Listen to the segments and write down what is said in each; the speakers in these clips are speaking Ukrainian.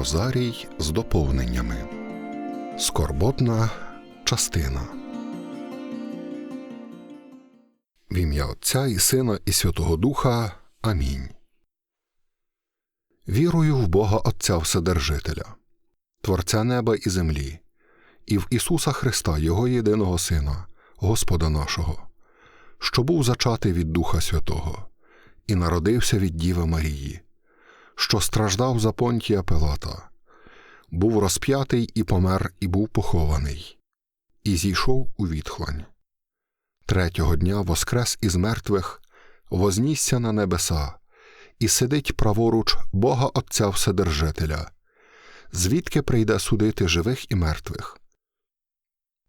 Розарій з доповненнями. Скорботна частина. В ім'я Отця і Сина і Святого Духа. Амінь. Вірую в Бога Отця Вседержителя, Творця неба і землі, і в Ісуса Христа, Його єдиного Сина, Господа нашого, що був зачатий від Духа Святого, і народився від Діви Марії що страждав за понтія Пилата, був розп'ятий і помер, і був похований, і зійшов у відхлань. Третього дня воскрес із мертвих, вознісся на небеса, і сидить праворуч Бога Отця Вседержителя, звідки прийде судити живих і мертвих.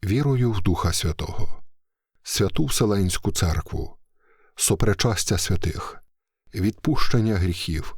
Вірую в Духа Святого, святу Вселенську церкву, сопричастя святих, відпущення гріхів.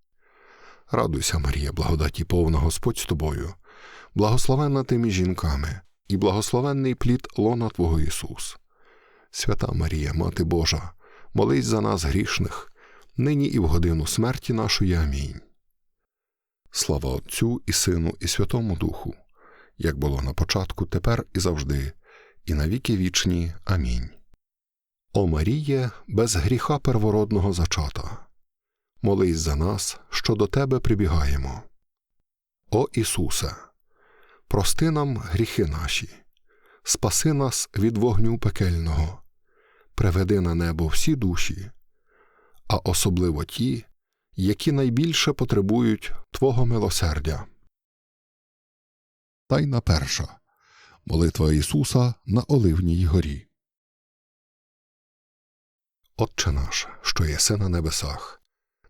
Радуйся, Марія, благодаті повна Господь з тобою, благословенна ти між жінками, і благословенний плід лона Твого Ісус. Свята Марія, Мати Божа, молись за нас грішних, нині і в годину смерті нашої. Амінь. Слава Отцю і Сину, і Святому Духу, як було на початку, тепер і завжди, і навіки вічні. Амінь. О Маріє, без гріха первородного зачата молись за нас, що до Тебе прибігаємо. О Ісусе, прости нам гріхи наші, спаси нас від вогню пекельного, приведи на небо всі душі, а особливо ті, які найбільше потребують Твого милосердя. Тайна перша молитва Ісуса на Оливній горі. Отче наш, що єси на небесах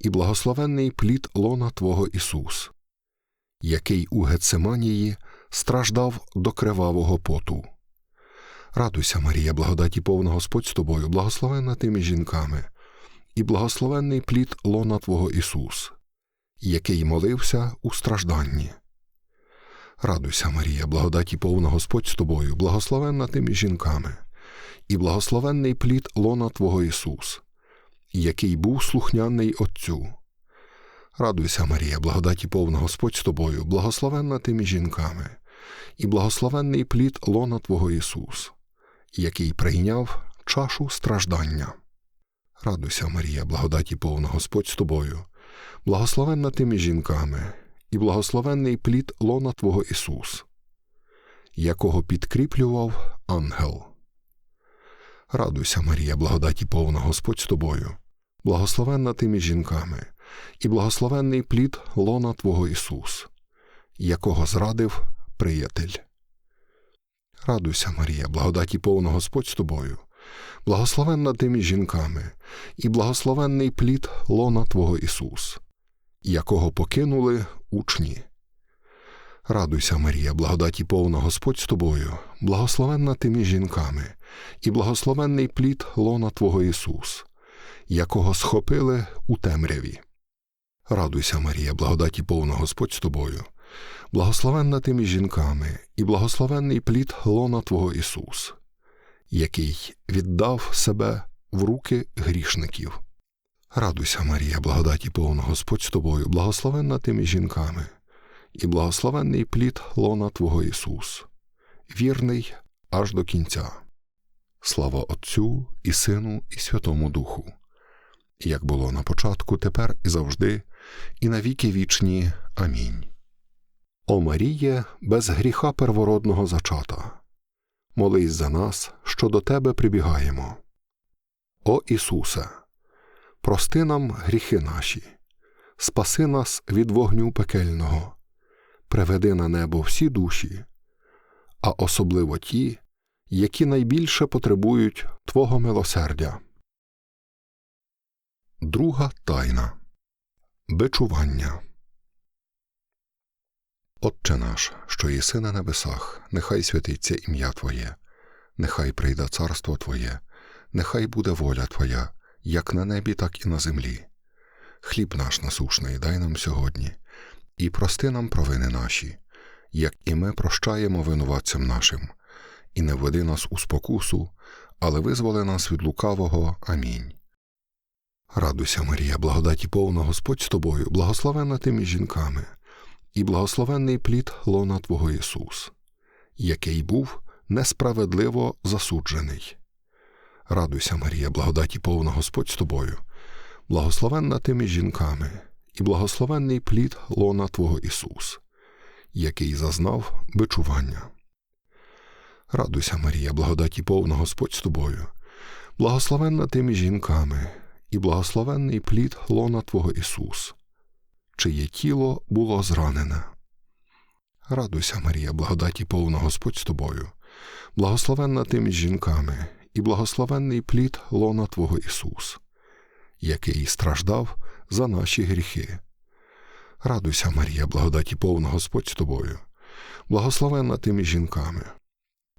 і благословенний плід лона Твого Ісус, який у Гецеманії страждав до кривавого поту. Радуйся, Марія, благодаті повна Господь з тобою, благословенна тими жінками, і благословенний плід лона Твого Ісус, який молився у стражданні. Радуйся, Марія, благодаті повна Господь з тобою, благословенна тими жінками, і благословенний плід лона Твого Ісус, який був слухняний Отцю. Радуйся, Марія, благодаті повна Господь з тобою, благословенна тими жінками, і благословенний плід лона Твого Ісус, який прийняв чашу страждання. Радуйся, Марія, благодаті повна Господь з тобою, благословенна тими жінками, і благословенний плід лона Твого Ісус, якого підкріплював ангел. Радуйся, Марія, благодаті повна Господь з тобою, благословенна ти між жінками, і благословенний плід лона Твого Ісус, якого зрадив приятель. Радуйся, Марія, благодаті повна Господь з тобою, благословенна ти між жінками, і благословенний плід лона Твого Ісус, якого покинули учні. Радуйся, Марія, благодаті повна Господь з тобою, благословенна ти між жінками, і благословенний плід лона Твого Ісус, якого схопили у темряві. Радуйся, Марія, благодаті повна Господь з тобою, благословенна ти між жінками, і благословенний плід лона Твого Ісус, який віддав себе в руки грішників. Радуйся, Марія, благодаті повна Господь з тобою, благословенна ти між жінками, і благословенний плід лона Твого Ісус, вірний аж до кінця. Слава Отцю і Сину, і Святому Духу, як було на початку, тепер і завжди, і на віки вічні. Амінь. О Маріє, без гріха первородного зачата, молись за нас, що до Тебе прибігаємо. О Ісусе, прости нам гріхи наші, спаси нас від вогню пекельного, приведи на небо всі душі, а особливо ті, які найбільше потребують Твого милосердя. Друга тайна Бичування. Отче наш, що єси на небесах, нехай святиться ім'я Твоє, нехай прийде царство Твоє, нехай буде воля Твоя, як на небі, так і на землі. Хліб наш насушний дай нам сьогодні, і прости нам провини наші, як і ми прощаємо винуватцям нашим, і не введи нас у спокусу, але визволи нас від лукавого. Амінь. Радуйся, Марія, благодаті повна Господь з тобою, благословенна ти між жінками, і благословенний плід лона Твого Ісус, який був несправедливо засуджений. Радуйся, Марія, благодаті повна Господь з тобою, благословенна ти між жінками, і благословенний плід лона Твого Ісус, який зазнав бичування. Радуйся, Марія, благодаті повна Господь з тобою, благословенна ти між жінками, і благословенний плід лона Твого Ісус, чиє тіло було зранене. Радуйся, Марія, благодаті повна Господь з тобою, благословенна ти між жінками, і благословенний плід лона Твого Ісус, який страждав за наші гріхи. Радуйся, Марія, благодаті повна Господь з тобою, благословенна ти між жінками,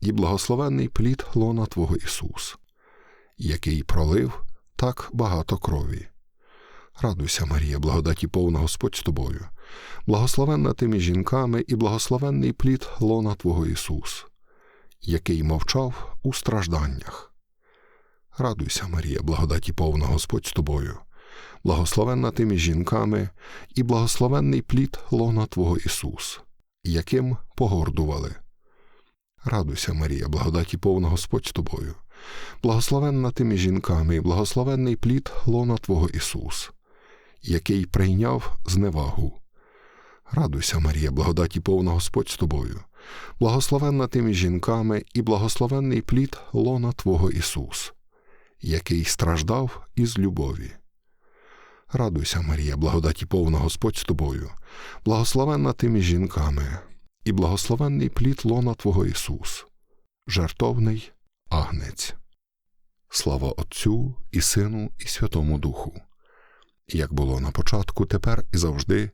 і благословенний плід лона Твого Ісус, який пролив так багато крові. Радуйся, Марія, благодаті повна Господь з тобою, благословенна ти між жінками і благословенний плід лона Твого Ісус, який мовчав у стражданнях. Радуйся, Марія, благодаті повна Господь з тобою, благословенна ти жінками і благословенний плід лона Твого Ісус, яким погордували. Радуйся, Марія, благодаті повна Господь з тобою, благословенна ти між жінками і благословенний плід лона Твого Ісус, який прийняв зневагу. Радуйся, Марія, благодаті повна Господь з тобою, благословенна ти між жінками і благословенний плід лона Твого Ісус, який страждав із любові. Радуйся, Марія, благодаті повна Господь з тобою, благословенна ти між жінками, і благословенний плід лона Твого Ісус, жертовний агнець. Слава Отцю і Сину, і Святому Духу, як було на початку, тепер і завжди,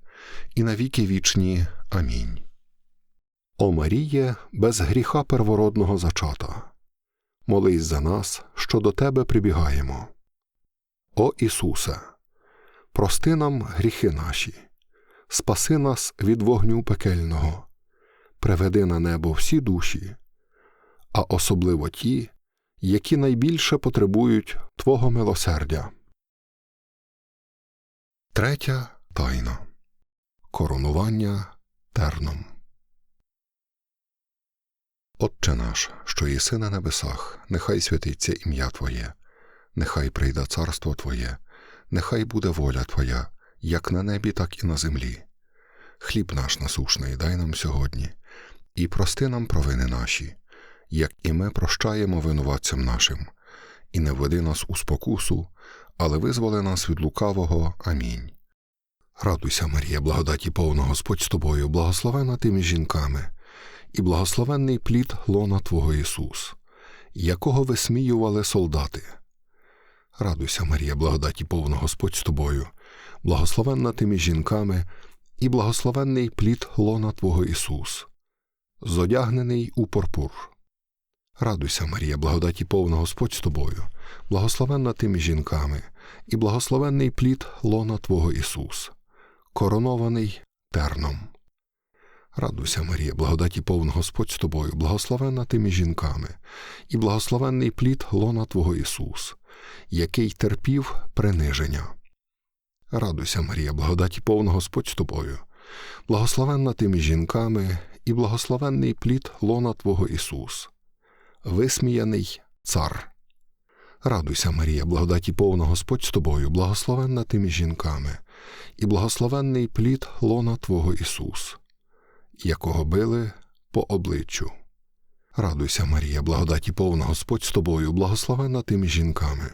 і на віки вічні. Амінь. О Маріє, без гріха первородного зачата, молись за нас, що до Тебе прибігаємо. О Ісусе, прости нам гріхи наші, спаси нас від вогню пекельного, приведи на небо всі душі, а особливо ті, які найбільше потребують Твого милосердя. Третя тайна Коронування терном. Отче наш, що єси на небесах, нехай святиться ім'я Твоє, нехай прийде царство Твоє, нехай буде воля Твоя, як на небі, так і на землі. Хліб наш насушний дай нам сьогодні, і прости нам провини наші, як і ми прощаємо винуватцям нашим, і не введи нас у спокусу, але визволи нас від лукавого. Амінь. Радуйся, Марія, благодаті повна Господь з тобою, благословена ти між жінками, і благословенний плід лона Твого Ісус, якого висміювали солдати. Радуйся, Марія, благодаті повна Господь з тобою, благословенна ти між жінками, і благословенний плід лона Твого Ісус, зодягнений у пурпур. Радуйся, Марія, благодаті повна Господь з тобою, благословенна ти між жінками, і благословенний плід лона Твого Ісус, коронований терном. Радуйся, Марія, благодаті повна Господь з тобою, благословенна ти між жінками, і благословенний плід лона Твого Ісус, який терпів приниження. Радуйся, Марія, благодаті повна Господь з тобою, благословенна ти між жінками, і благословенний плід лона Твого Ісус, висміяний цар. Радуйся, Марія, благодаті повна Господь з тобою, благословенна ти між жінками, і благословенний плід лона Твого Ісус, якого били по обличчю. Радуйся, Марія, благодаті повна Господь з тобою, благословенна ти між жінками,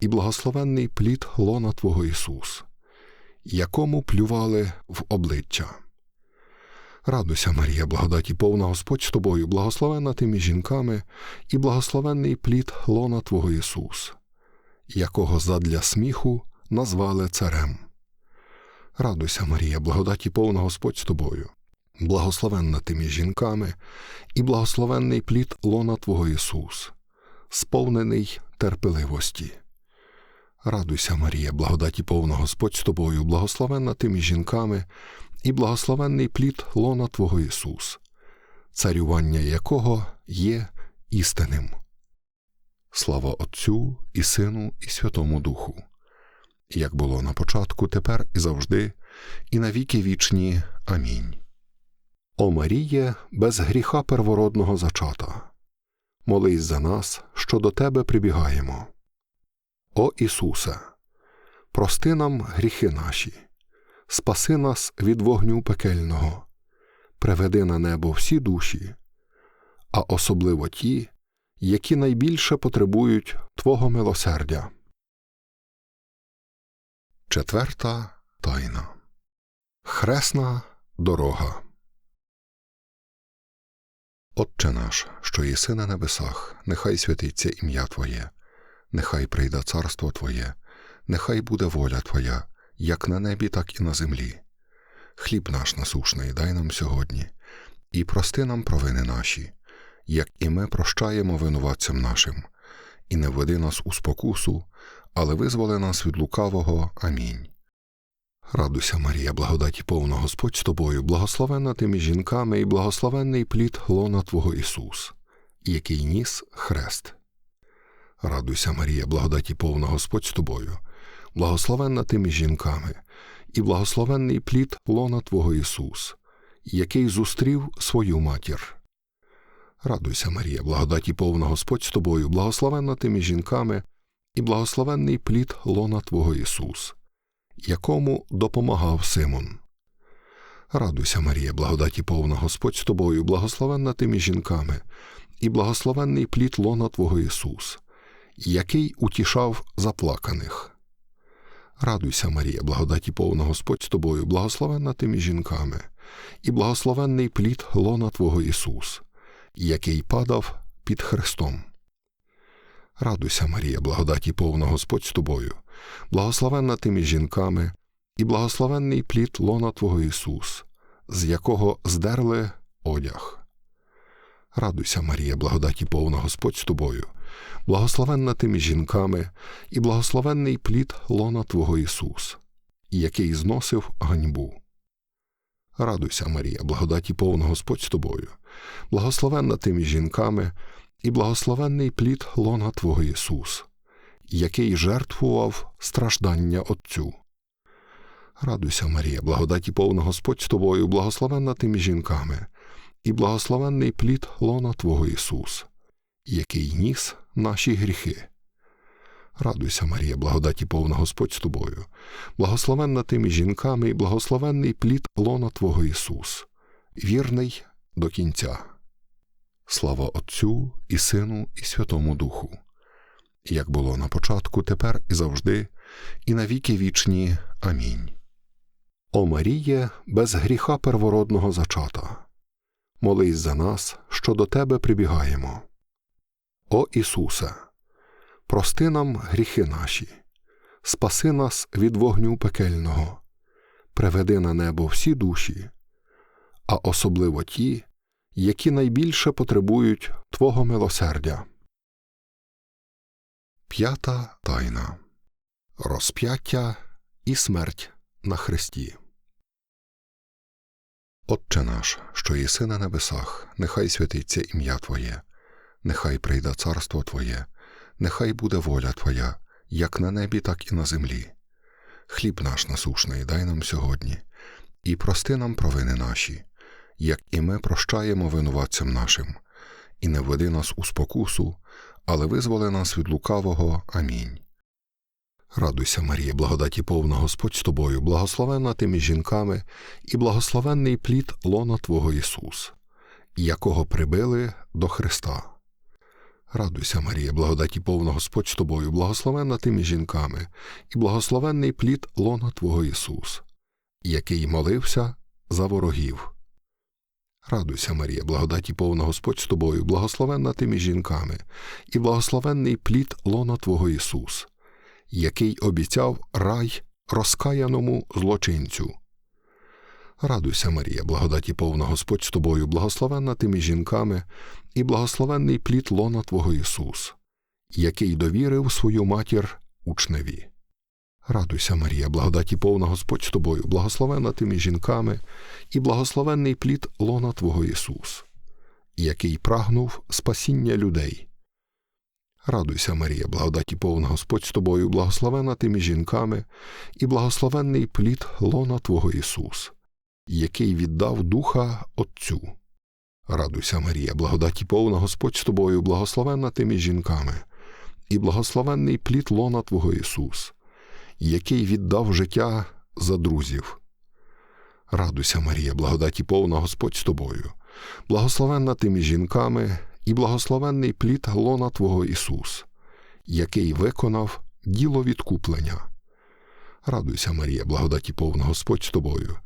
і благословенний плід лона Твого Ісус, якому плювали в обличчя. Радуйся, Марія, благодаті повна Господь з тобою, благословенна ти між жінками, і благословенний плід лона Твого Ісус, якого задля сміху назвали царем. Радуйся, Марія, благодаті повна Господь з тобою, благословенна ти між жінками, і благословенний плід лона Твого Ісус, сповнений терпеливості. Радуйся, Марія, благодаті повна Господь з тобою, благословенна ти жінками, і благословенний плід лона Твого Ісус, царювання якого є істинним. Слава Отцю і Сину, і Святому Духу, як було на початку, тепер і завжди, і на віки вічні. Амінь. О Маріє, без гріха первородного зачата, молись за нас, що до Тебе прибігаємо. О Ісусе, прости нам гріхи наші спаси нас від вогню пекельного, приведи на небо всі душі, а особливо ті, які найбільше потребують Твого милосердя. Четверта тайна Хресна дорога. Отче наш, що єси на небесах, нехай святиться ім'я Твоє, нехай прийде царство Твоє, нехай буде воля Твоя як на небі, так і на землі. Хліб наш насушний дай нам сьогодні, і прости нам провини наші, як і ми прощаємо винуватцям нашим, і не введи нас у спокусу, але визволи нас від лукавого. Амінь. Радуйся, Марія, благодаті повна Господь з тобою, благословенна ти між жінками і благословенний плід лона Твого Ісус, який ніс хрест. Радуйся, Марія, благодаті повна Господь з тобою благословенна ти між жінками, і благословенний плід лона Твого Ісус, який зустрів свою матір. Радуйся, Марія, благодаті повна Господь з тобою, благословенна ти між жінками, і благословенний плід лона Твого Ісус, якому допомагав Симон. Радуйся, Марія, благодаті повна Господь з тобою, благословенна ти між жінками, і благословенний плід лона Твого Ісус, який утішав заплаканих. Радуйся, Марія, благодаті повна Господь з тобою, благословенна ти між жінками, і благословенний плід лона Твого Ісус, який падав під Христом. Радуйся, Марія, благодаті повна Господь з тобою, благословенна ти між жінками, і благословенний плід лона Твого Ісус, з якого здерли одяг. Радуйся, Марія, благодаті повна Господь з тобою благословенна ти між жінками, і благословенний плід лона Твого Ісус, який зносив ганьбу. Радуйся, Марія, благодаті повна Господь з тобою, благословенна ти між жінками, і благословенний плід лона Твого Ісус, який жертвував страждання Отцю. Радуйся, Марія, благодаті повна Господь з тобою, благословенна ти жінками, і благословенний плід лона Твого Ісус, який ніс наші гріхи. Радуйся, Марія, благодаті повна Господь з тобою, благословенна тими жінками і благословенний плід лона Твого Ісус, вірний до кінця. Слава Отцю і Сину, і Святому Духу, як було на початку, тепер і завжди, і на віки вічні. Амінь. О Маріє, без гріха первородного зачата, молись за нас, що до Тебе прибігаємо. О Ісусе, прости нам гріхи наші, спаси нас від вогню пекельного, приведи на небо всі душі, а особливо ті, які найбільше потребують Твого милосердя. П'ята тайна Розп'яття і смерть на Христі. Отче наш, що єси на небесах, нехай святиться ім'я Твоє, нехай прийде царство Твоє, нехай буде воля Твоя, як на небі, так і на землі. Хліб наш насушний дай нам сьогодні, і прости нам провини наші, як і ми прощаємо винуватцям нашим, і не введи нас у спокусу, але визволи нас від лукавого. Амінь. Радуйся, Марія, благодаті повна Господь з тобою, благословенна ти між жінками, і благословенний плід лона Твого Ісус, якого прибили до Христа. Радуйся, Марія, благодаті повна Господь з тобою, благословенна ти між жінками, і благословенний плід лона Твого Ісус, який молився за ворогів. Радуйся, Марія, благодаті повна Господь з тобою, благословенна ти між жінками, і благословенний плід лона Твого Ісус, який обіцяв рай розкаяному злочинцю. Радуйся, Марія, благодаті повна Господь з тобою, благословенна ти між жінками, і благословенний плід лона Твого Ісус, який довірив свою матір учневі. Радуйся, Марія, благодаті повна Господь з тобою, благословенна ти між жінками, і благословенний плід лона Твого Ісус, який прагнув спасіння людей. Радуйся, Марія, благодаті повна Господь з тобою, благословена ти між жінками, і благословенний плід лона Твого Ісус, який віддав Духа Отцю. Радуйся, Марія, благодаті повна Господь з тобою, благословенна ти між жінками, і благословенний плід лона Твого Ісус, який віддав життя за друзів. Радуйся, Марія, благодаті повна Господь з тобою, благословенна ти між жінками, і благословенний плід лона Твого Ісус, який виконав діло відкуплення. Радуйся, Марія, благодаті повна Господь з тобою,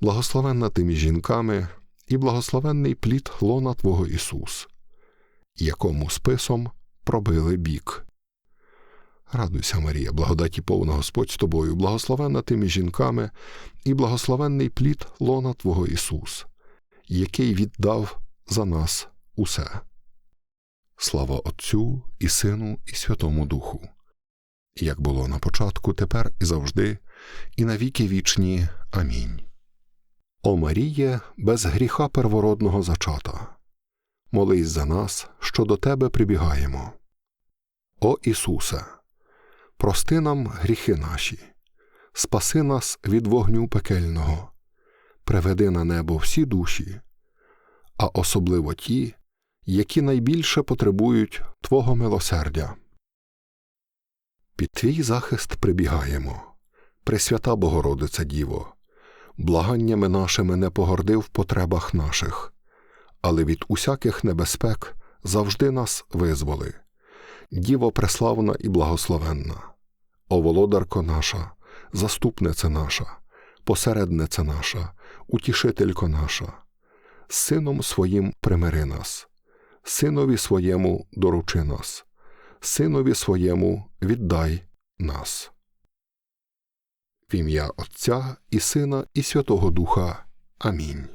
благословенна ти між жінками, і благословенний плід лона Твого Ісус, якому списом пробили бік. Радуйся, Марія, благодаті повна Господь з тобою, благословенна ти між жінками, і благословенний плід лона Твого Ісус, який віддав за нас усе. Слава Отцю і Сину, і Святому Духу, як було на початку, тепер і завжди, і на віки вічні. Амінь. О Маріє, без гріха первородного зачата, молись за нас, що до Тебе прибігаємо. О Ісусе, прости нам гріхи наші, спаси нас від вогню пекельного, приведи на небо всі душі, а особливо ті, які найбільше потребують Твого милосердя. Під твій захист прибігаємо, Пресвята Богородице Діво, благаннями нашими не погорди в потребах наших, але від усяких небезпек завжди нас визволи. Діво преславна і благословенна, о володарко наша, заступниця наша, посередниця наша, утішителько наша, сином своїм примири нас. Синові своєму доручи нас, Синові своєму віддай нас. В ім'я Отця і Сина, і Святого Духа. Амінь.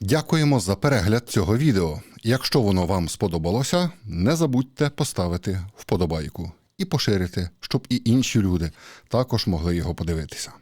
Дякуємо за перегляд цього відео. Якщо воно вам сподобалося, не забудьте поставити вподобайку і поширити, щоб і інші люди також могли його подивитися.